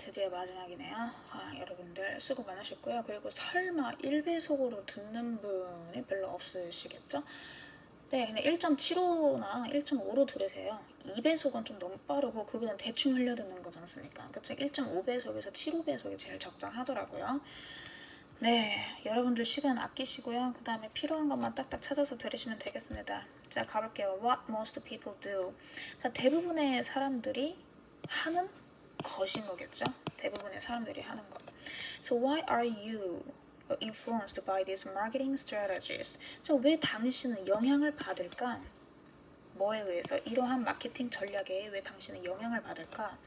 드디어 마지막이네요. 아, 여러분들 수고 많으셨고요. 그리고 설마 1배속으로 듣는 분이 별로 없으시겠죠? 네, 근데 1.75나 1.5로 들으세요. 2배속은 좀 너무 빠르고 그거는 대충 흘려듣는 거지 않습니까? 그쵸? 1.5배속에서 7, 5배속이 제일 적당하더라고요. 네, 여러분들 시간 아끼시고요. 그 다음에 필요한 것만 딱딱 찾아서 들으시면 되겠습니다. 자, 가볼게요. What most people do. 자, 대부분의 사람들이 하는 것인 거겠죠? 대부분의 사람들이 하는 것. So why are you influenced by these marketing strategies? 자, 왜 당신은 영향을 받을까? 뭐에 의해서 이러한 마케팅 전략에 왜 당신은 영향을 받을까?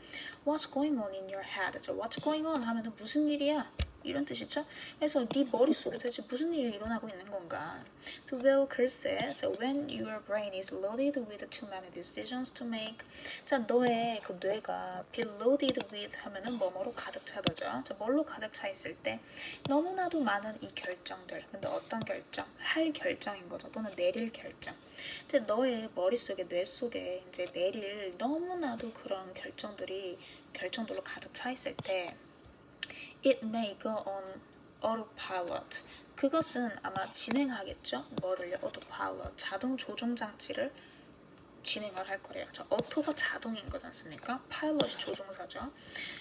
What's going on in your head? 자, what's going on 하면은 무슨 일이야? 이런 뜻이죠. 그래서 네 머릿속에 도대체 무슨 일이 일어나고 있는 건가? So well, 글쎄, so when your brain is loaded with too many decisions to make, 자 너의 그 뇌가 be loaded with 하면은 뭐뭐로 가득 차다죠. 자 뭘로 가득 차 있을 때 너무나도 많은 이 결정들. 근데 어떤 결정? 할 결정인 거죠. 또는 내릴 결정. 근데 너의 머릿속에 뇌 속에 이제 내릴 너무나도 그런 결정들이 결정들로 가득 차 있을 때 it may go on autopilot. 그것은 아마 진행하겠죠. 뭐를요? autopilot. 자동 조종 장치를 진행을 할 거래요. 자, 오토가 자동인 거지 않습니까? 파일럿이 조종사죠.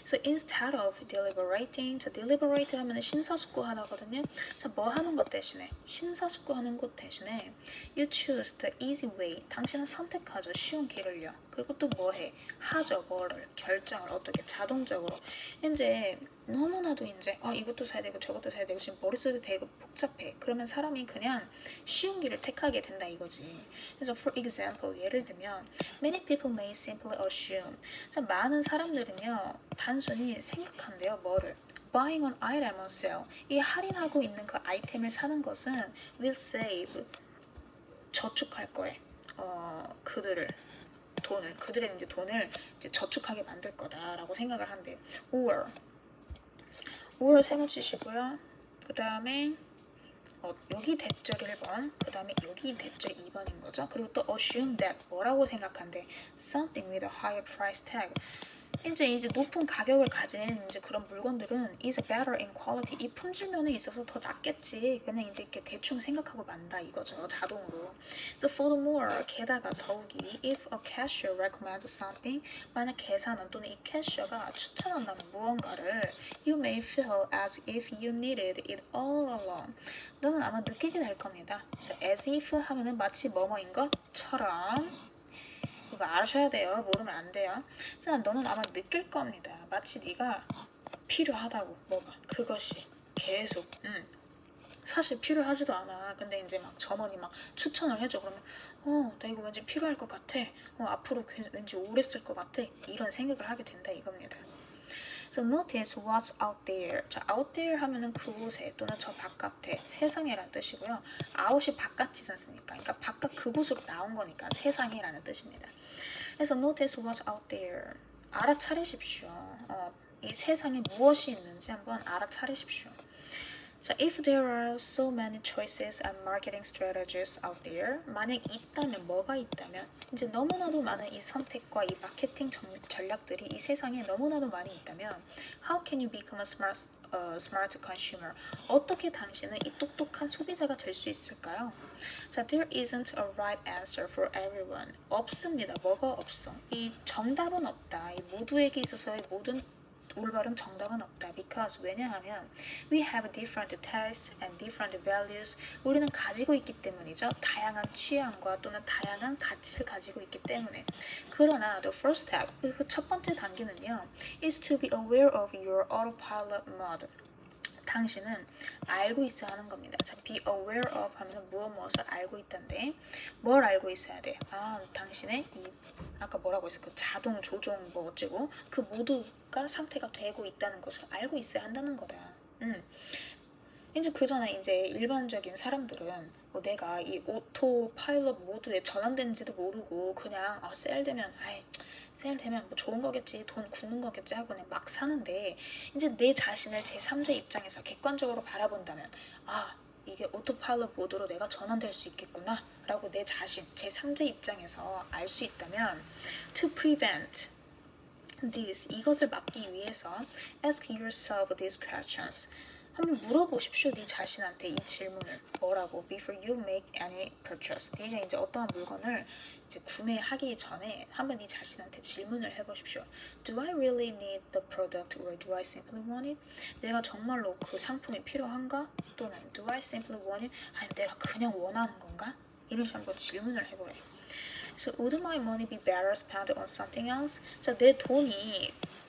So instead of deliberating, 자, deliberate 하면 심사숙고하다거든요. 자, 뭐 하는 것 대신에 심사숙고 하는 것 대신에 you choose the easy way. 당신은 선택하죠. 쉬운 길을요. 그리고 또 뭐 해? 하죠. 뭐를 결정을 어떻게 자동적으로 이제 너무나도 이제 아 이것도 사야 되고 저것도 사야 되고 지금 머릿속이 되게 복잡해. 그러면 사람이 그냥 쉬운 길을 택하게 된다 이거지. 그래서 for example 예를 들면 many people may simply assume 자 많은 사람들은요 단순히 생각한대요 뭐를 buying an item on sale 이 할인하고 있는 그 아이템을 사는 것은 will save 저축할 거래. 어 그들을 돈을 그들의 이제 돈을 이제 저축하게 만들 거다라고 생각을 한대. or or 세번 치시고요. 그 다음에 어, 여기 대절 1번, 그 다음에 여기 대절 2번인 거죠. 그리고 또 assume that 뭐라고 생각한대? Something with a higher price tag. 이제 이제 높은 가격을 가진 이제 그런 물건들은 is better in quality. 이 품질 면에 있어서 더 낫겠지. 그냥 이제 이렇게 대충 생각하고 만다 이거죠. 자동으로. So furthermore, 게다가 더욱이 if a cashier recommends something, 만약 계산원 또는 이 캐셔가 추천한다는 무언가를 you may feel as if you needed it all along. 너는 아마 느끼게 될 겁니다. 자, as if 하면은 마치 뭐뭐인 것처럼 이거 아셔야 돼요. 모르면 안 돼요. 자, 너는 아마 느낄 겁니다. 마치 네가 필요하다고 뭐가 그것이 계속 음. 사실 필요하지도 않아. 근데 이제 막 점원이 막 추천을 해줘. 그러면 어, 나 이거 왠지 필요할 것 같아. 어, 앞으로 괜- 왠지 오래 쓸 것 같아. 이런 생각을 하게 된다 이겁니다. So notice what's out there. 자, out there 하면은 그곳에 또는 저 바깥에 세상에란 뜻이고요. out이 바깥이지 않습니까? 그러니까 바깥 그곳으로 나온 거니까 세상에라는 뜻입니다. 그래서 notice what's out there. 알아차리십시오. 어, 이 세상에 무엇이 있는지 한번 알아차리십시오. 자, if there are so many choices and marketing strategies out there, 만약 있다면 뭐가 있다면 이제 너무나도 많은 이 선택과 이 마케팅 전, 전략들이 이 세상에 너무나도 많이 있다면 how can you become a smart uh, smart consumer? 어떻게 당신은 이 똑똑한 소비자가 될 수 있을까요? 자, there isn't a right answer for everyone. 없습니다. 뭐가 없어? 이 정답은 없다. 이 모두에게 있어서의 모든 올바른 정답은 없다. Because 왜냐하면 we have different tastes and different values. 우리는 가지고 있기 때문이죠. 다양한 취향과 또는 다양한 가치를 가지고 있기 때문에. 그러나 the first step, 그 첫 번째 단계는요, is to be aware of your autopilot mode. 당신은 알고 있어야 하는 겁니다. 자, be aware of 하면 무엇 무엇을 알고 있다인데 뭘 알고 있어야 돼? 아, 당신의 이 아까 뭐라고 했어? 그 자동 조종 뭐 어쩌고 그 모두가 상태가 되고 있다는 것을 알고 있어야 한다는 거다. 음. 이제 그 전에 이제 일반적인 사람들은 뭐 내가 이 오토 파일럿 모드에 전환된지도 모르고 그냥 아, 세일되면 아이 세일되면 뭐 좋은 거겠지 돈 굳는 거겠지 하고 그냥 막 사는데 이제 내 자신을 제3자 입장에서 객관적으로 바라본다면 아 이게 오토파일럿 모드로 내가 전환될 수 있겠구나 라고 내 자신 제3자 입장에서 알 수 있다면 to prevent this 이것을 막기 위해서 ask yourself these questions. 한번 물어보십시오. 네 자신한테 이 질문을 뭐라고 before you make any purchase. 네가 이제 어떠한 물건을 이제 구매하기 전에 한번 네 자신한테 질문을 해보십시오. Do I really need the product or do I simply want it? 내가 정말로 그 상품이 필요한가? 또는 do I simply want it? 아니면 내가 그냥 원하는 건가? 이런 식으로 한번 질문을 해보래. So would my money be better spent on something else? 자, 내 돈이 음,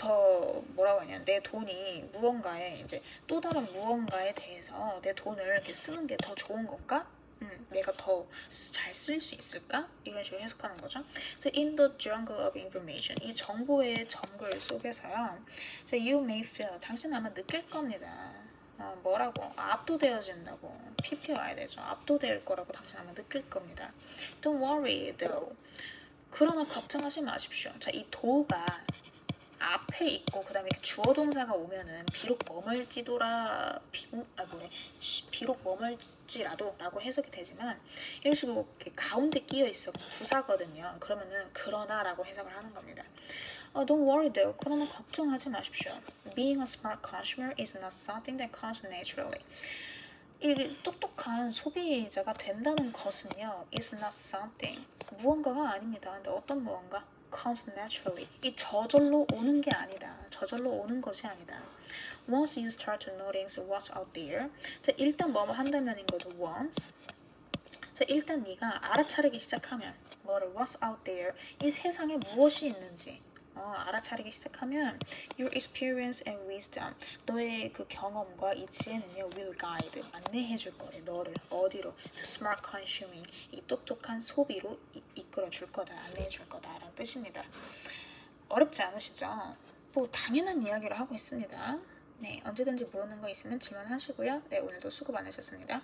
더 뭐라고 하냐 내 돈이 무언가에 이제 또 다른 무언가에 대해서 내 돈을 이렇게 쓰는 게 더 좋은 건가? 음, 내가 더 잘 쓸 수 있을까? 이런 식으로 해석하는 거죠. So in the jungle of information, 이 정보의 정글 속에서요. So you may feel, 당신 아마 느낄 겁니다. 어, 뭐라고? 아, 압도되어진다고. PP와야 되죠. 압도될 거라고 당신 아마 느낄 겁니다. Don't worry though. 그러나 걱정하지 마십시오. 자, 이 도가 앞에 있고 그 다음에 이렇게 주어 동사가 오면은 비록 머물지도라 비, 아 뭐래 시- 비록 머물지라도 라고 해석이 되지만 이런 식으로 이렇게 가운데 끼어 있어 부사거든요. 그러면은 그러나 라고 해석을 하는 겁니다. 어, don't worry though. 그러나 걱정하지 마십시오. Being a smart consumer is not something that comes naturally. 이 똑똑한 소비자가 된다는 것은요, is not something 무언가가 아닙니다. 근데 어떤 무언가? comes naturally. 이 저절로 오는 게 아니다. 저절로 오는 것이 아니다. Once you start to notice what's out there. 자, 일단 뭐뭐 한다면인 거죠. Once. 자, 일단 네가 알아차리기 시작하면 뭐를 what's out there. 이 세상에 무엇이 있는지 어, 알아차리기 시작하면 your experience and wisdom 너의 그 경험과 이 지혜는요 will guide 안내해 줄 거래 너를 어디로? To smart consuming 이 똑똑한 소비로 이, 이끌어 줄 거다 안내해 줄 거다라는 뜻입니다. 어렵지 않으시죠? 뭐 당연한 이야기를 하고 있습니다. 네 언제든지 모르는 거 있으면 질문하시고요. 네 오늘도 수고 많으셨습니다